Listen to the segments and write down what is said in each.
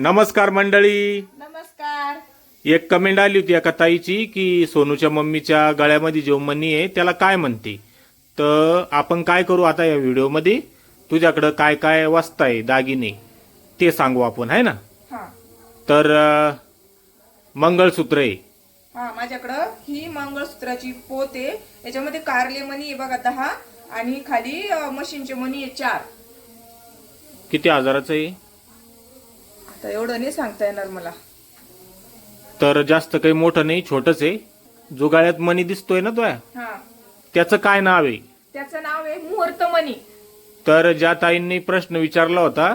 नमस्कार मंडळी. नमस्कार. एक कमेंट आली होती एका ताईची की सोनूच्या मम्मीच्या गळ्यामध्ये जो मनी आहे त्याला काय म्हणते? तर आपण काय करू आता या व्हिडिओमध्ये? तुझ्याकडं काय काय वाचताय दागिने? ते सांगू आपण आहे ना? हा. तर मंगळसूत्र आहे. हा माझ्याकडं ही मंगळसूत्राची पोत आहे. याच्यामध्ये कारले मणी आहे बघा दहा आणि खाली मशीनचे मणी आहे चार. किती हजाराचं आहे? आता एवढं नाही सांगता येणार मला. तर जास्त काही मोठं नाही छोटंच आहे. जो गळ्यात मनी दिसतोय ना तो? हा. त्याचं काय नाव आहे? त्याचं नाव आहे मुहूर्त मणी. तर ज्या ताईंनी प्रश्न विचारला होता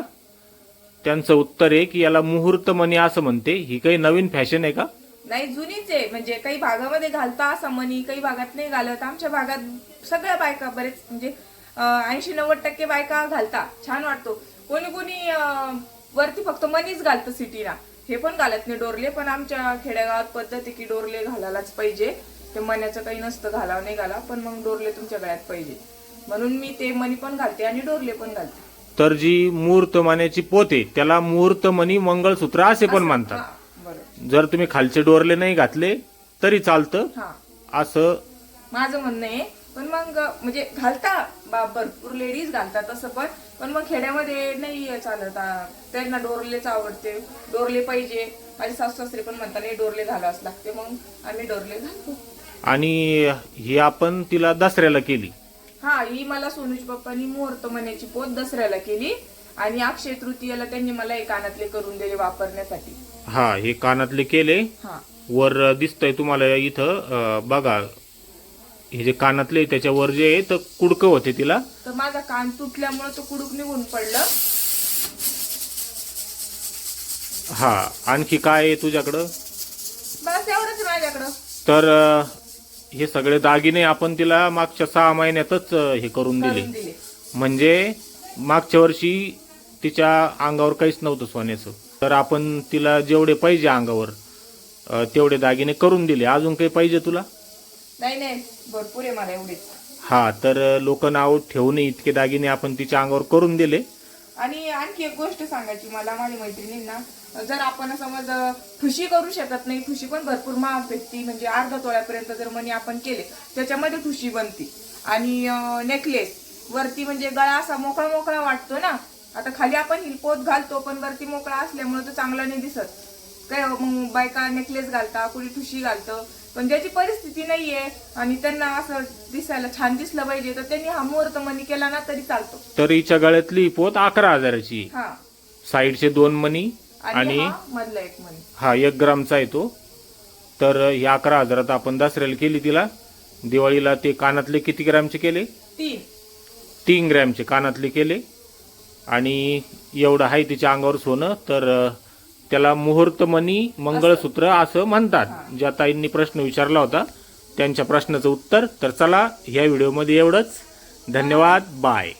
त्यांचं उत्तर आहे की याला मुहूर्त मनी असं म्हणते. ही काही नवीन फॅशन आहे का? नाही जुनीच आहे. म्हणजे काही भागामध्ये घालता असा मणी काही भागात नाही घालत. आमच्या भागात सगळ्या बायका बरेच म्हणजे ऐंशी नव्वद टक्के बायका घालता. छान वाटतो. कोणी कोणी वरती फक्त मनीच घालतं सिटीला. हे पण घालत नाही डोरले पण आमच्या खेड्यागावात पद्धत आहे की डोरले घालायलाच पाहिजे. ते मण्याचं काही नसतं घालावं नाही घाला पण मग डोरले तुमच्या गळ्यात पाहिजे. म्हणून मी ते मणी पण घालते आणि डोरले पण घालते. तर जी मुहूर्त मान्याची पोत आहे त्याला मुहूर्त मनी मंगळसूत्र असे पण म्हणतात. बरोबर. जर तुम्ही खालचे डोरले नाही घातले तरी चालतं. असं माझं म्हणणं आहे पण मग म्हणजे घालता बा- भरपूर लेडीज घालतात तसं पण. पण मग खेड्यामध्ये नाही चालत. त्यांना डोरलेच आवडते. डोरले पाहिजे. माझे सासू सासरे पण म्हणतात नाही डोरले घालावंच लागते मग. आम्ही डोरले घालतो. आणि ही आपण तिला दसऱ्याला केली. हा ही मला सोनूज पप्पानी मुहूर्त मण्याची पोत दसऱ्याला केली. आणि अक्षय तृतीयाला त्यांनी मला एक कानातले करून दिले वापरण्यासाठी. हा हे कानातले केले. हा. वर दिसतंय तुम्हाला इथं अं, बघा हे जे कानातले त्याच्यावर जे आहे तर कुडकं होते तिला. तर माझा कान तुटल्यामुळे तो कुडूक निघून पडलं. हा आणखी काय आहे तुझ्याकडं? बस एवढंच आहे माझ्याकडं. तर अं, हे सगळे दागिने आपण तिला मागच्या सहा महिन्यातच अं, हे करून दिले. करून दिले. म्हणजे मागच्या वर्षी तिच्या अंगावर काहीच नव्हतं सोन्याचं. तर आपण तिला जेवढे पाहिजे अंगावर अं, तेवढे दागिने करून दिले. अजून काही पाहिजे तुला? नाही नाही. भरपूर आहे मला एवढेच. हा तर लोक नाव ठेवू नये इतके दागिने आपण तिच्या अंगावर करून दिले. आणि आणखी एक गोष्ट सांगायची मला माझ्या मैत्रिणींना. जर आपण समज ठुशी करू शकत नाही ठुशी पण भरपूर महाग भेटती. म्हणजे अर्धा तोळ्यापर्यंत जर मनी आपण केले त्याच्यामध्ये ठुशी बनती. आणि नेकलेस वरती म्हणजे गळा असा मोकळा मोकळा वाटतो ना. आता खाली आपण हिलपोत घालतो पण वरती मोकळा असल्यामुळे तो चांगला नाही दिसत. काय मग बायका नेकलेस घालता कुणी ठुशी घालतं. पण ज्याची परिस्थिती नाहीये आणि त्यांना असं दिसायला छान दिसलं पाहिजे तर त्यांनी हा मुहूर्त मनी केला ना तरी चालतो. तर हिच्या गळ्यातली पोत अकरा हजाराची. हा. साईडचे दोन मनी आणि आणि हा मधला एक मनी. हा एक ग्रामचा आहे तो. तर ह्या अकरा हजारात आपण दसऱ्याला केली तिला. दिवाळीला ते कानातले किती ग्रॅमचे केले? तीन. तीन ग्रॅमचे कानातले केले. आणि एवढं आहे तिच्या अंगावर सोनं तर अ, त्याला मुहूर्त मनी मंगळसूत्र असं म्हणतात. ज्या ताईंनी प्रश्न विचारला होता त्यांच्या प्रश्नाचं उत्तर. तर चला ह्या व्हिडिओमध्ये एवढंच. धन्यवाद. बाय.